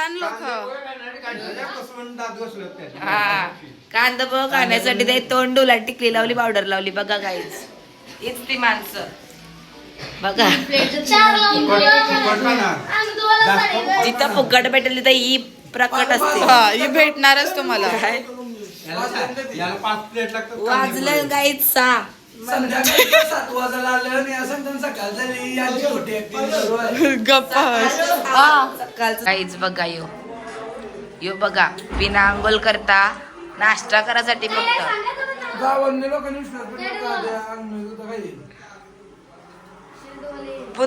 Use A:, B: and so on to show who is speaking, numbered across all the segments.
A: खातान लोक.
B: हा.
A: कांदा बघ खाण्यासाठी ते तोंडूला टिकली लावली पावडर लावली. बघा काहीच हीच ती माणसं. बघा. जिथं फुकट भेटेल तिथं ही प्रकट असते.
B: हा ही भेटणारच तुम्हाला.
A: काय?
C: याला पाच प्लेट लागतात
A: वाजलं गाईच सहा.
D: संध्याकाळी सात वाजायला आलं आणि असं त्यांना सकाळ झाली यांची होती ऍक्टिव्ह सुरू आहे.
B: गप्पा
A: सकाळचं काहीच बघा यो. यो बघा बिना आंघोळ करता नाश्ता करासाठी फक्त
D: गावांनी लोकांनी विश्वास पण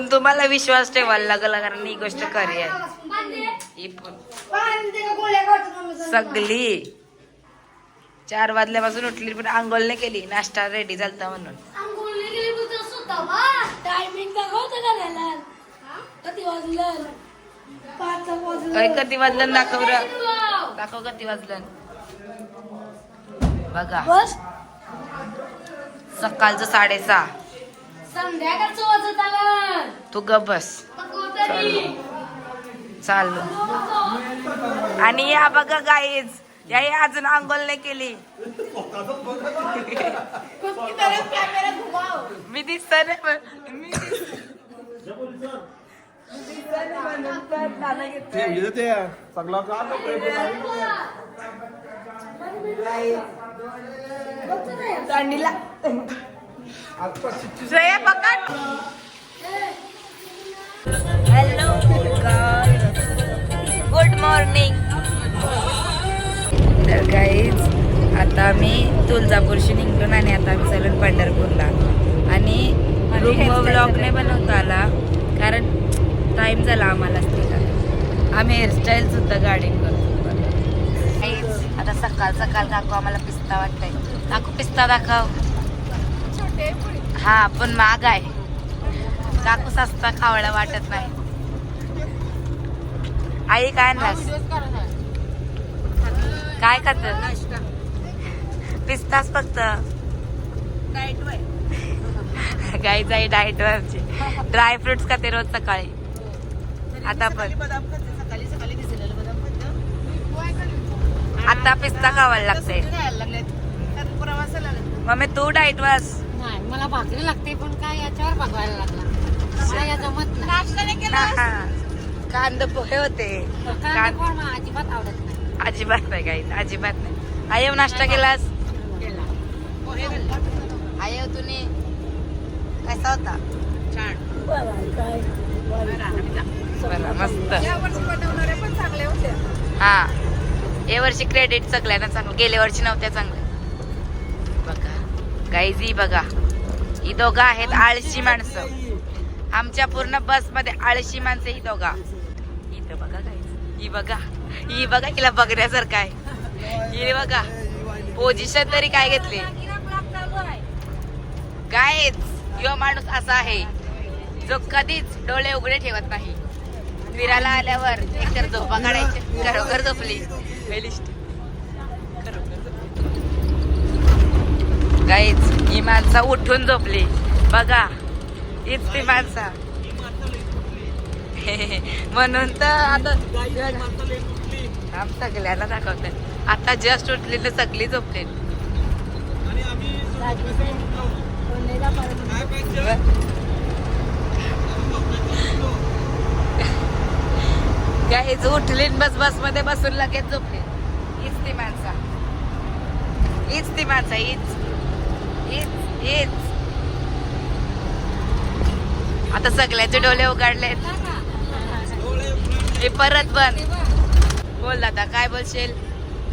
D: काही.
A: तुम्हाला विश्वास ठेवायला लागला कारण ही गोष्ट खरी आहे. ही पण.
E: बांधले ते का गोळ्या खातो मम्मी सांगते.
A: सगली चार वाजल्यापासून उठली पण आंघोळ नाही केली नाश्ता रेडी झालता म्हणून. कधी वाजलं? दाखव. दाखव कधी वाजलं. बघा.
E: बस.
A: सकाळचं साडेसहा. तू गप बस. चाललो आणि या बघा गाईज याही अजून आंघोळ नाही केली. मी दिसत श्रेया पकड. हॅलो गुड मॉर्निंग तर काहीच आता आम्ही तुळजापूरशी निघलो आणि आता आम्ही चालून पंढरपूरला. आणि रूम ब्लॉग नाही बनवता आला कारण टाइम झाला आम्हाला त्याला आम्ही हेअरस्टाईल सुद्धा गाडी करतो. आता सकाळ सकाळ काकू आम्हाला पिस्ता वाटतंय. काकू पिस्ता दाखव. हा पण महाग आहे. काकू सस्ता खावडा वाटत नाही. आई काय आणलास? काय खात? पिस्ताच फक्त. गाईच आहे डाएट वरची ड्राय फ्रुट्स खाते रोज सकाळी. आता पण. आता पिस्ता खावायला लागते मम्मी तू डाएट वास.
F: नाही मला भाकरी लागते पण काय याच्यावर भागवायला लागला?
A: कांद पोहे होते.
F: कांदे अजिबात आवडत नाही.
A: अजिबात नाही काही अजिबात नाही. आयो नाश्ता केलास? आयो तुम्ही? कसा होता? बरं, मस्त. हा. या वर्षी क्रेडिट सगळ्यांना चांगलं. गेल्या वर्षी नव्हत्या चांगल्या. बघा. गाईजी बघा. ही दोघं आहेत आळशी माणसं. आमच्या पूर्ण बसमध्ये आळशी माणसं ही दोघा. इथं बघा गाईज ही बघा. ही बघा हिला बघण्यासारखं आहे. ही बघा पोझिशन तरी काय घेतली? कायच यो माणूस असा आहे जो कधीच डोळे उघडे ठेवत नाही. फिरायला आल्यावर एकतर झोपा काढायची खरोखर झोपली. वेलिस्ट गाईच ही माणसं उठून झोपली. बघा हीच ती माणसा. म्हणून तर आता सगळ्याला दाखवतात आता जस्ट उठली तर सगळी झोपली गाईच उठली. न बस बसमध्ये बसून लगेच झोपली. हीच ती माणसा. हीच ती माणसा हीच. हीच हीच. आता सगळ्याचे डोळे उघडलेत. हे परत बंद. बोल दादा काय बोलशील?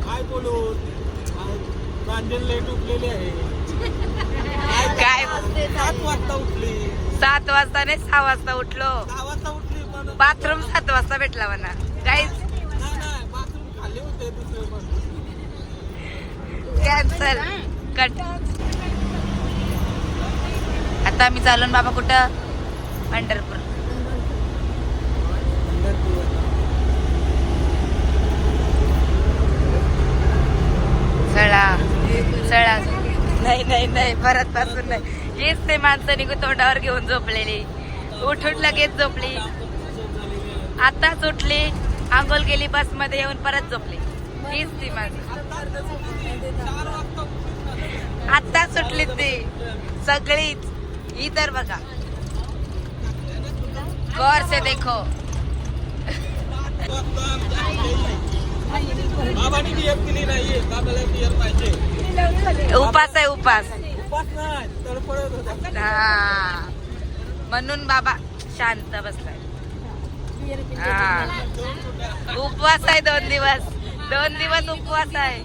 C: काय बोलू? लेट उठलेली आहे.
A: काय
C: सात वाजता उठली.
A: सात वाजता नाही सहा वाजता उठलो.
C: सहा वाजता उठली
A: बाथरूम सात वाजता भेटला म्हणा. काहीच
C: नाही नाही बाथरूम खाली होते दुसरे पण.
A: कॅन्सल कट आता आम्ही चालून बाबा कुठं? पंढरपूर. चला चला नाही नाही नाही परत पासून नाही. हेच ते माणसं निघू तोंडावर घेऊन झोपलेली. उठून लगेच झोपली. आताच उठली. आंघोळ केली बसमध्ये येऊन परत झोपली. हीच ती माझी आता सुटली ती. सगळीच. ही तर बघा. गौर से देखो.
C: बाबांनी बियर केली नाहीये बाबाला बियर पाहिजे.
A: उपास आहे उपास.
C: उपास नाही तडफडत होता
A: हा. म्हणून बाबा शांत बसलाय. हा. उपवास आहे दोन दिवस. दोन दिवस उपवास आहे.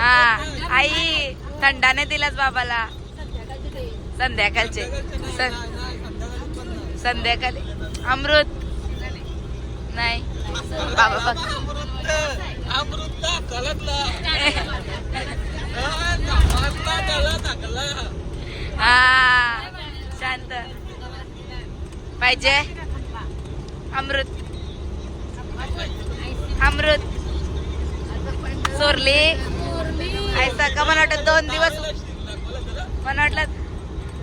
A: हा. आई थंडाने दिलाच बाबाला. संध्याकाळचे. संध्याकाळी? अमृत? नाही. बाबा बघ हा शांत. पाहिजे? अमृत. अमृत. चोरली. ऐसा का? मला वाटत दोन दिवस मला वाटलं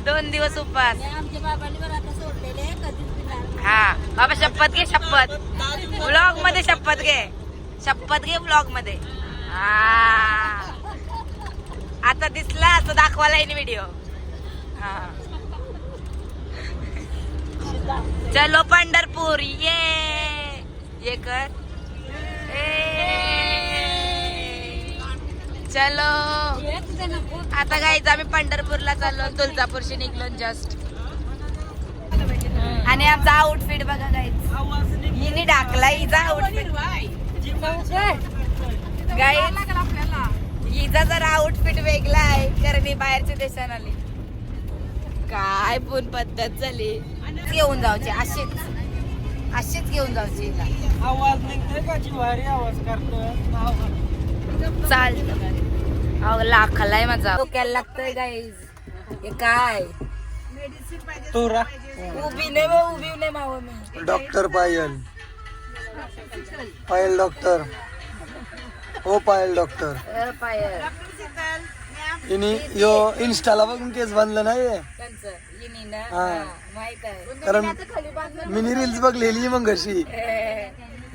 A: दोन दिवस उपवास
E: आमच्या बाबांनी बरं आता सोडलेले कधीच पिणार
A: हा. बाबा शपथ घे शपथ. ब्लॉगमध्ये शपथ घे. शपथ घे ब्लॉगमध्ये आता दिसला असं दाखवायला येईन व्हिडिओ हा. चलो पंढरपूर ये. ये कर. ए. चलो. आता गायचं आम्ही पंढरपूरला चाललो तुळजापूरशी निघलो जस्ट आणि आमचा आउटफिट बघा गाईच हिने टाकला हिचा आउटफिट गाईज हिचा जरा आउटफिट वेगळा आहे कारण ही बाहेरच्या देशात आली काय पण पद्धत झाली. घेऊन जाऊची अशीच. अशीच घेऊन जाऊची हिला.
C: आवाज निघतोय का? भारी आवाज करतो
A: चालत. अहो लाखाला आहे माझा. डोक्याला लागतंय गाईज हे काय?
C: तोरा
A: उभी नाही बा, उभी नाही माव मी.
D: डॉक्टर पायल. पायल डॉक्टर. हो पायल डॉक्टर.
A: अ, पायल.
D: इनी यो इन्स्टाला बघून केस बांधलं नाही
A: त्यांचं हिनी ना?
D: हा.
A: हा, माहीत आहे.
D: कारण मिनी रील्स बघलेली मग कशी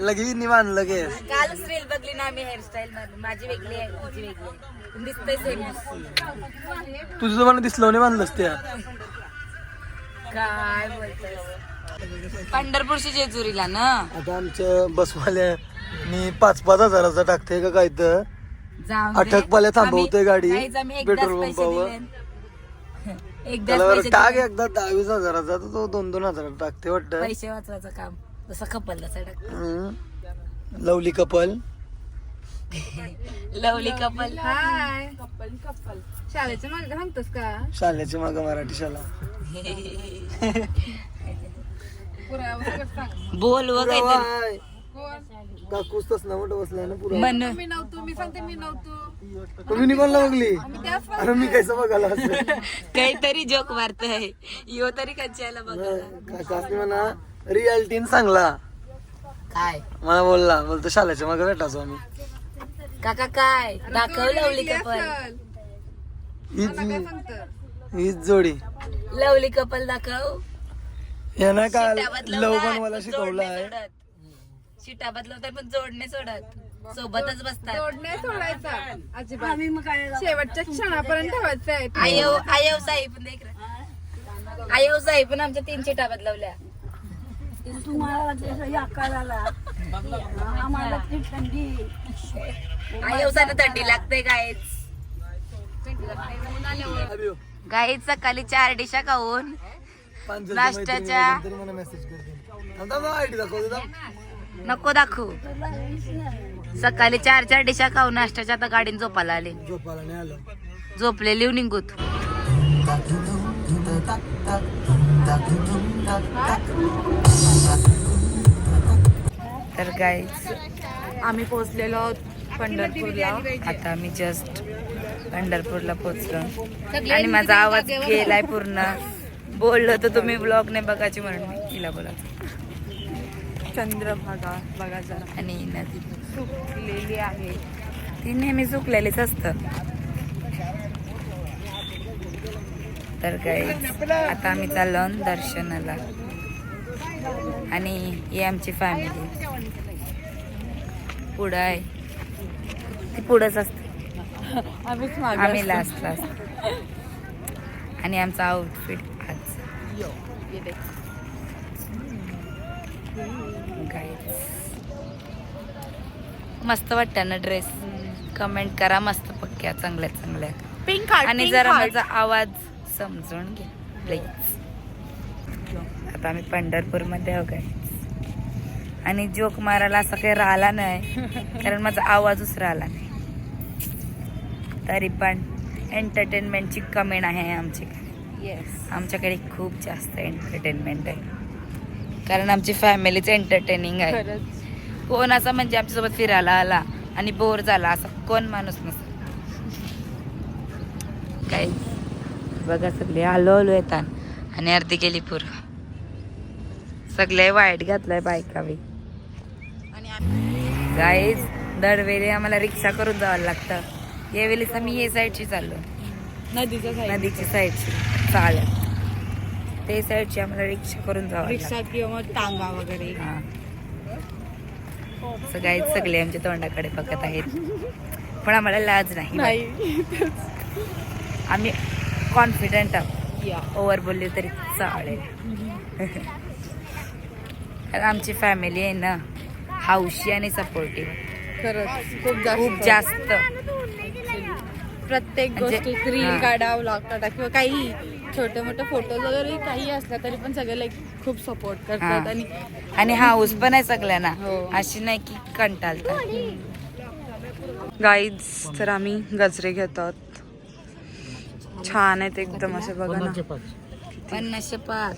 D: लगे इनी बांधलं केस.
A: कालच रील बघली ना आम्ही हेअरस्टाईल माझी वेगळी आहे तुझी वेगळी आहे. पण दिसतंय सेम
D: तुझं तुम्हाला दिसलं नाही बांधलंस त्या.
A: काय बोलतोय पंढरपूरची जेजुरीला ना
D: आता आमच्या बसवाल्या मी पाच पाच हजाराचा टाकते का काय तर. अटकपाल्या थांबवते गाडी पेट्रोल
A: पैसे
D: पंपावर. त्याला
A: पैसे
D: टाक. एकदा दहावीस हजाराचा तर तो दोन दोन हजार टाकते वाटतं
A: पैसे वाचवायचं काम जसं कपल तसं.
D: Lovely couple
A: lovely couple
B: hi couple couple शाळेच्या मागे सांगतोस का?
D: शाळेची माग मराठी शाळा.
B: पुरावा सांग
A: बोल व काहीतरी.
B: कोण
D: काकूच तस ना मोठं बसलाय ना पुरा
A: मन.
B: मी नव्हतो मी सांगते मी नव्हतो.
D: तुम्ही निघाला बघली?
B: त्याच
D: अरे मी कैसा बघायला असं?
A: काहीतरी जोक मारतय. यो तरी कच्च्याला बघा.
D: काकासनी म्हणा रियालिटीन सांगला.
A: काय?
D: मला बोलला बोलतो शाळेच्या मागे भेटायचो आम्ही.
A: काका काय? दाखव लवली कपल.
D: हीच जोडी.
A: लवली कपल दाखव.
D: यानं का
A: शिटा बदलवतात,
D: लव बनवायला
A: पण
D: शिकवलं
A: जोडणे
D: आहे.
A: सोडत. शिटा बदलवतात पण जोडणे सोडत. सोबतच बसतात.
B: जोडणे सोडायचा. अजिबात. शेवटच्या क्षणापर्यंत ठेवायचं आहे.
A: आयव आयव साई पण देख. आयव साई पण आमच्या तीन शिटा बदलवल्या. आयव साईला थंडी. लागते गायच गाईच सकाळी चार डिशा खाऊन नाश्त्याच्या-. नको दाखवू. सकाळी चार चार डिशा खाऊन नाश्त्याच्या आता गाडीन झोपायला आले.
D: आलं.
A: झोपलेली निघूत तर गाईज आम्ही पोहोचलेलो आहोत पंढरपूरला. आता आम्ही जस्ट पंढरपूरला पोहोचलो. आणि माझा आवाज गेलाय पूर्ण. बोललो तर तुम्ही ब्लॉग नाही बघायची म्हणून मी तिला बोलायचं
B: चंद्रभागा बघा जरा.
A: आणि नदी.
B: सुकलेली आहे.
A: ती नेहमी चुकलेलीच असतं. तर काय आता आम्ही चाललो दर्शनाला. आणि ही आमची फॅमिली पुढं आहे. ती पुढंच असते. आम्ही लास्ट लास्ट आणि आमचा आउटफिट आज. मस्त वाटतं ना ड्रेस कमेंट करा मस्त पक्क्या चांगल्या चांगल्या.
B: पिंक
A: आणि जरा माझा आवाज समजून घ्या प्लीज आता आम्ही पंढरपूरमध्ये आहो guys. आणि जोक मारायला असं काही राहिला नाही. कारण माझा आवाजच राहिला नाही. तरी पण एंटरटेनमेंटची कमी नाही आहे आमच्याकडे.
B: येस
A: आमच्याकडे खूप जास्त एंटरटेनमेंट आहे. कारण आमची फॅमिलीच एंटरटेनिंग आहे. कोण असं म्हणजे आमच्यासोबत फिरायला आला आणि बोर झाला असं कोण माणूस नसतो. काय बघा सगळे आलो आलो येतात आणि अर्धी गेली पूर सगळे वाईट घातलंय बायकावी गाईज दरवेळी आम्हाला रिक्षा करून जावं लागतं. यावेळेस आम्ही ये साईडची चाललो
B: नदीच्या साईड
A: नदीची साईडची चालत ते साईडची आम्हाला रिक्षा करून जावं लागतं.
B: रिक्षा किंवा मग टांगा वगैरे.
A: हा. सगळे सगळे आमच्या तोंडाकडे बघत आहेत. पण आम्हाला लाज नाही.
B: नाही.
A: आम्ही कॉन्फिडंट आहोत.
B: या.
A: ओव्हर बोलले तरी चालेल. आमची फॅमिली आहे ना. हौशी आणि सपोर्टिव्ह
B: खरंच खूप जास्त
A: खूप जास्त
B: प्रत्येक
A: म्हणजे-
B: गोष्टीत रील
A: हा.
B: काढा व्लॉग काढा किंवा काही छोटे मोठे फोटो वगैरे काही असला तरी पण सगळे लाईक खूप सपोर्ट करतात
A: हा.
B: आणि
A: आणि हाऊस पण आहे सगळ्यांना
B: हो.
A: अशी नाही की कंटाळतात
B: गाईज तर आम्ही गजरे घेतात छान आहेत एकदम असे बघा ना
A: पन्नासशे पाच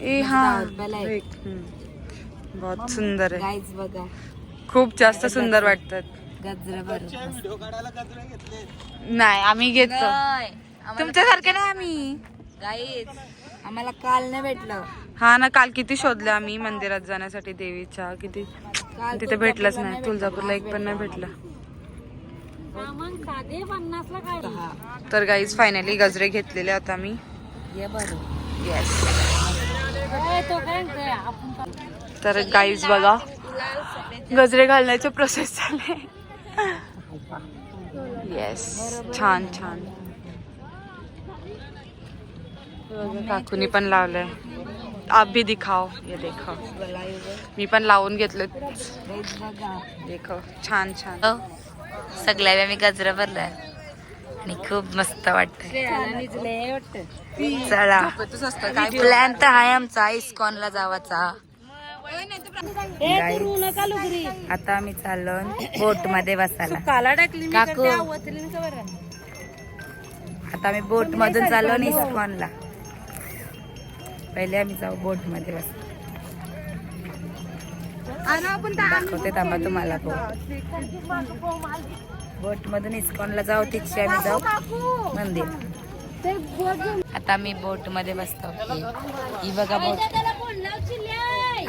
B: ए हा
A: दहा रुपयाला एक.
B: एक, हम्म. बहुत सुंदर आहे.
A: गाईज बघा.
B: खूप जास्त सुंदर वाटतात.
A: गजरा बरं
C: व्हिडिओ काढायला गजरे घेतले.
B: नाही आम्ही घेतो. तुमच्यासारखे नाही आम्ही.
A: गाईज आम्हाला काल नाही भेटलं.
B: हा ना काल किती शोधलं आम्ही मंदिरात जाण्यासाठी देवीच्या. किती तिथे भेटलंच नाही तुळजापूरला एक पण नाही भेटलं.
F: मग साधे पन्नासला काय
B: तर गाईज फायनली गजरे घेतलेले आता आम्ही.
A: ये बरं.
B: येस तर गाईज बघा. गजरे घालण्याचे प्रोसेस झाले. येस छान छान. काकूनी पण लावलंय. आप भी दिखाओ. ये देखो. मी पण लावून घेतले. देखो छान छान.
A: हो, सगळ्या वेळी मी गजरा भरलाय. आणि खूप मस्त वाटतंय. चला. प्लॅन तर आहे आमचा इस्कॉनला जावाचा. आता आम्ही चाललो बोटमध्ये बसायला. काकू. आता आम्ही बोट मधून चाललो इस्कॉनला. पहिले आम्ही जाऊ बोटमध्ये बस दाखवते थांबा तुम्हाला बोट मधून इस्कॉनला जाऊ तिथे आम्ही जाऊ. मंदिर. आता आम्ही बोटमध्ये बसतो. ही बघा बोट.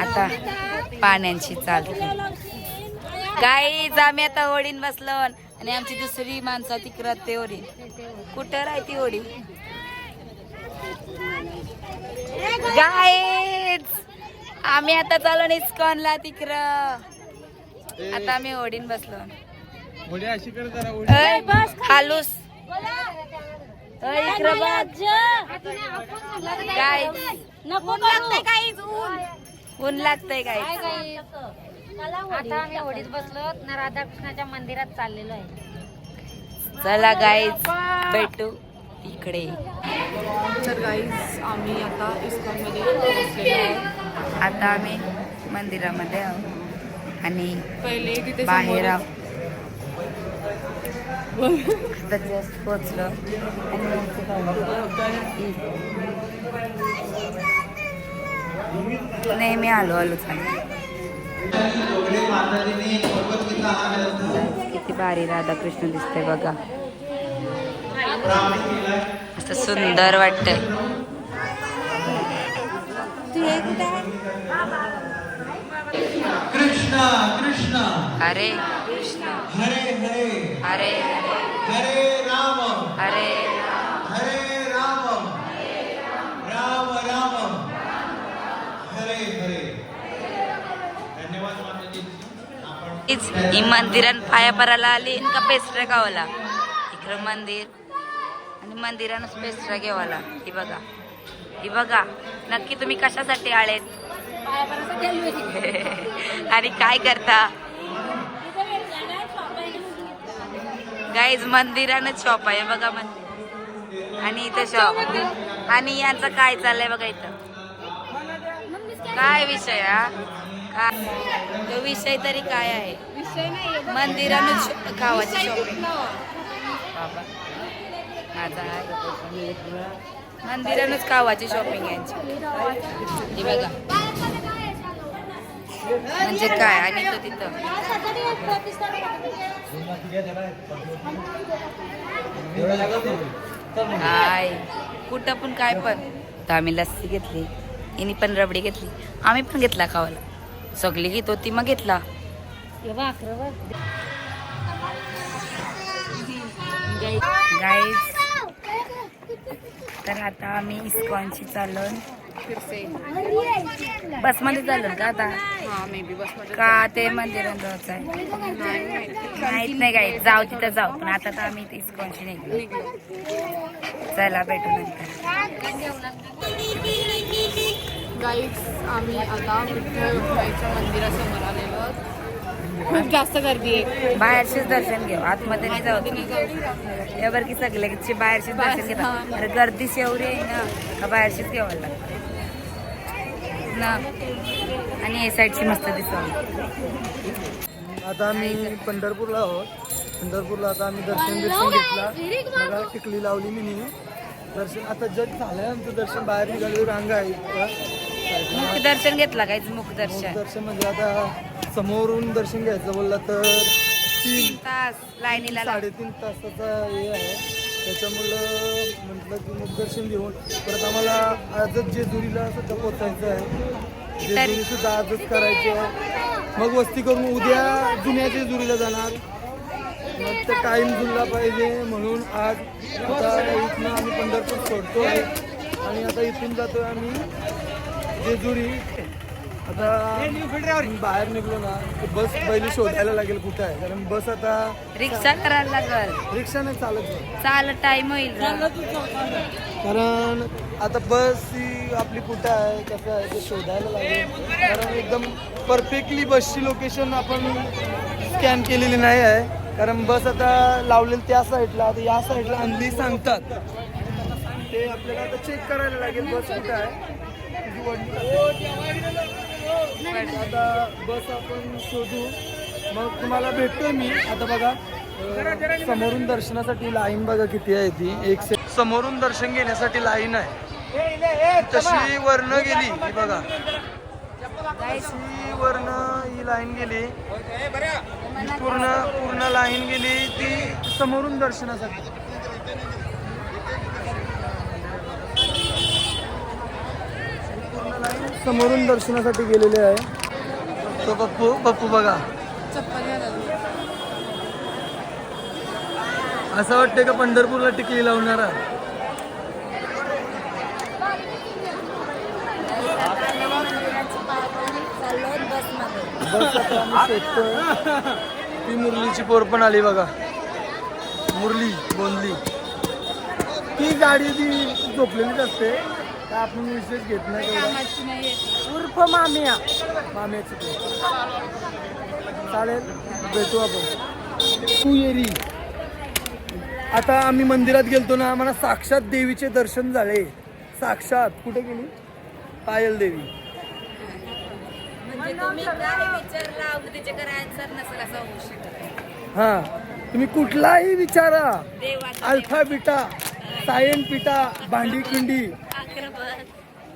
A: आता पाण्याची चालते गाईज आम्ही आता होडीन बसलो आणि आमची दुसरी माणसं तिकडं ते होडी कुठं राहते होडी गाईज आम्ही आता चाललो इस्कॉनला तिकडं. आता आम्ही होडीन बसलो खालूस. इकडं बघ गाईज ऊन लागतंय
F: काय?
A: गाईज
F: काय आता आम्ही होडीत बसलो ना राधाकृष्णाच्या मंदिरात चाललेलो आहे.
A: चला गाईज भेटू इकडे.
B: तर गाईज आम्ही आता इस्कॉनमध्ये पोहोचलेलो आहोत.
A: आता आम्ही मंदिरामध्ये आहोत आणि
B: पहिले तिथे
A: बाहेर आहोत. आता जस्ट पोचलो आणि गाडी- नेहमी आलो आलो किती भारी राधाकृष्ण दिसते बघा. असं सुंदर वाटतंय.
D: कृष्ण कृष्ण
A: हरे कृष्ण
D: हरे हरे
A: हरे
D: हरे राम.
A: हरे ही मंदिरान पाया पराला आली इनका का पेस्ट्रा गावाला. इकडं मंदिर आणि मंदिरानच पेस्ट्रा घेवाला. ही बघा. ही बघा. नक्की तुम्ही कशासाठी आलेत? आणि काय करता? गाईज मंदिरानच शॉप आहे. बघा मंदिर. आणि इथं शॉप आणि यांचं काय चाललंय बघा इथं? काय विषय हा? काय? तो विषय तरी काय आहे? मंदिरानं शो- गावाची शॉपिंग बाबा माझा आहे. मंदिरानंच गावाची शॉपिंग यांची. ही बघा. म्हणजे काय? आणि तो तिथं. काय कुठं पण काय पण. तर आम्ही लस्सी घेतली. हिनी पण रबडी घेतली. आम्ही पण घेतला खावाला. सगळी घेत होती मग घेतला. गाईज तर आता आम्ही इस्कॉनची चालून बसमध्ये चालून का आता? का ते मंदिरात जायचं आहे माहीत नाही काय जाऊ तिथं जाऊ. पण आता तर आम्ही इस्कॉनची निघलो. चला भेटू नंतर.
B: गाईज आम्ही आता विठ्ठल रुक्माईच्या मंदिरासमोर आलेलो खूप जास्त गर्दी आहे.
A: बाहेरचेच दर्शन घेऊ. आतमध्ये नाही जाऊ यावर की सगळ्याचे बाहेरचेच दर्शन घेतात. अरे गर्दीच एवढी आहे ना. का बाहेरचीच घ्यावं लागतं ना आणि हे साईडची मस्त दिसत
D: आता आम्ही पंढरपूरला आहोत. पंढरपूरला आता आम्ही दर्शन दर्शन घेतला. टिकली लावली मी दर्शन आता जग झालंय आमचं दर्शन. बाहेर निघाले रांगा आहे इथं.
A: मुख दर्शन घेतला काहीच मुख दर्शन
D: दर्शन म्हणजे आता समोरून दर्शन घ्यायचं बोललं तर तीन
A: तास लाईनीला लाग-
D: साडेतीन तासाचा हे आहे. त्याच्यामुळं म्हटलं की मग दर्शन घेऊन परत आम्हाला आजच जेजुरीला सुद्धा पोचायचं आहे. जेजुरी सुद्धा आजच करायचं आहे. मग वस्ती करून उद्या जुन्या जेजुरीला जाणार. मग ते टाईम जुळला पाहिजे म्हणून आज आता इथनं आम्ही पंढरपूर सोडतो आणि आता इथून जातोय आम्ही जेजुरी. आता बाहेर निघलो ना की बस पहिली शोधायला लागेल कुठं आहे. कारण बस आता
A: रिक्षा करायला लागल.
D: रिक्षाने चालत नाही.
A: चाल टाइम होईल.
D: कारण आता बस ही आपली कुठं आहे कसं आहे ते शोधायला लागेल. कारण एकदम परफेक्टली बसची लोकेशन आपण स्कॅन केलेली नाही आहे. कारण बस आता लावलेली त्या साईडला आता या साईडला अंधी सांगतात. ते आपल्याला आता चेक करायला लागेल बस कुठं आहे. तुझी आता बस आपण शोधू. मग तुम्हाला भेटतोय मी. आता बघा समोरून दर्शनासाठी लाईन बघा किती आहे ती. एक से समोरून दर्शन घेण्यासाठी लाईन आहे. तशी वर्ण गेली ही बघा. तशी वर्ण ही लाईन गेली. पूर्ण पूर्ण लाईन गेली ती समोरून दर्शनासाठी पूर्ण लाईन समोरून दर्शनासाठी गेलेली आहे. तो पप्पू पप्पू बघा. असं वाटतं का पंढरपूरला टिकली लावणारा? ती मुरलीची पोर पण आली बघा. मुरली बोंदली. ती गाडी ती झोपलेलीच असते. त्या आपण विशेष घेत नाही तेवढा. उर्फ मामिया. मामियाची पोर चालेल भेटू आपण. आता आम्ही मंदिरात गेलतो ना आम्हाला साक्षात देवीचे दर्शन झाले. साक्षात. कुठे गेली? पायल देवी.
A: म्हणजे तुम्ही काय विचारला? त्याच्याकडे आन्सर नसेल असं होऊ शकत.
D: हा. तुम्ही कुठलाही विचारा.
A: देवाचा
D: अल्फा बिटा सायन पिटा भांडी कुंडी.
A: आक्रमण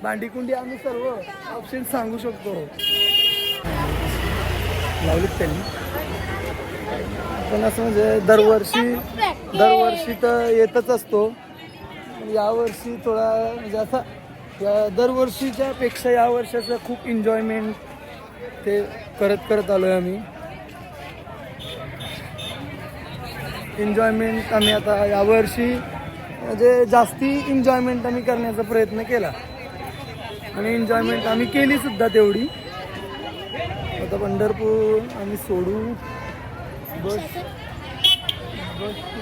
D: भांडीकुंडी आम्ही सर्व ऑप्शन सांगू शकतो. लावलीत त्यांनी. पण असं म्हणजे दरवर्षी दरवर्षी तर येतच असतो. यावर्षी थोडा म्हणजे असा या दरवर्षीच्या पेक्षा या वर्षाचं खूप एन्जॉयमेंट ते करत करत आलो आहे आम्ही. एन्जॉयमेंट आम्ही आता यावर्षी म्हणजे जास्ती एन्जॉयमेंट आम्ही करण्याचा प्रयत्न केला. आणि एन्जॉयमेंट आम्ही केली सुद्धा तेवढी. आता पंढरपूर आम्ही सोडू. बस.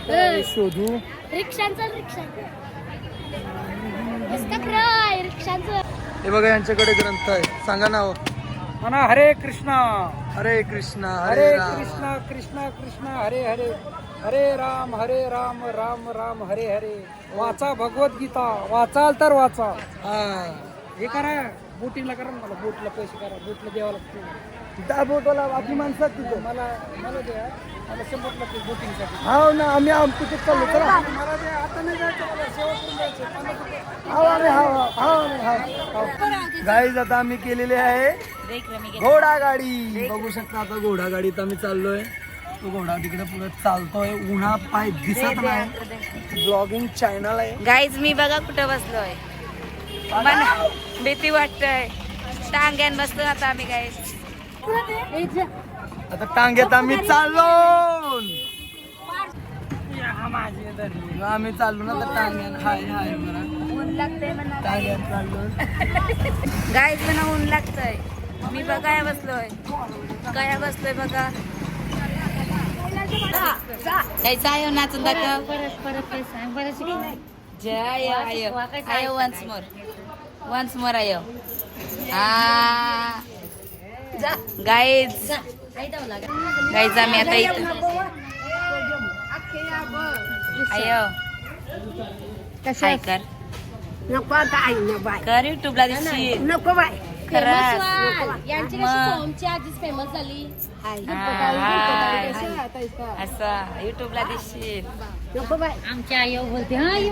D: बस शोधू.
E: रिक्षांचं
D: हे बघा यांच्याकडे ग्रंथ आहे. सांगा नाव.
G: म्हणा हरे कृष्णा.
D: हरे कृष्णा
G: हरे कृष्णा कृष्णा कृष्णा हरे हरे. हरे राम हरे राम राम राम हरे हरे. वाचा भगवद्गीता. वाचाल तर वाचा.
D: हा.
G: हे करा बोटिंगला करा ना मला बोटला पैसे करा बोटला द्यावं लागतं.
D: त्या बोटला आपली माणसं तिथं.
G: मला मला द्या मला शंभर लागते बोटिंगसाठी.
D: हा ना आम्ही आम तिथे चाललो चला.
G: मला द्या आता नाही जायचं मला सेवा करून जायचं पन्नास रुपये.
D: हा आम्ही हा हा आम्ही हा गाईज आता आम्ही केलेले आहे घोडा गाडी बघू शकता आता घोडा गाडीत आम्ही चाललोय. तो घोडा तिकडे पुढे चालतोय. उन्हा पाय दिसत नाही. ब्लॉगिंग चॅनल आहे.
A: गाईज मी बघा कुठं बसलोय. मला भीती वाटतंय टांग्यान बसलो आता आम्ही गाईज
D: आता टांग्यात आम्ही चाललो आम्ही चाललो ना तर टांग्यात हाय हाय
A: ऊन लागतंय म्हणा
D: टांग्यात चाललो
A: गाईज म्हणा ऊन लागतंय मी बघाय बसलोय काय बसलोय बघा आयो नाचून दाखव
F: परत परत
A: जय आयो आयो आयो वन्स मोर वन्स मोर आयो. गाईज गाईज आम्ही आता इथं. आयो. हाय कर.
E: नको आता आई ना बाय
A: कर युट्यूबला दिसशील
E: नको बाय
F: यांची. कशी आधीच फेमस झाली?
A: हाय. असं. युट्यूबला दिसशील
E: नको बाय
F: आमची आई बोलते ही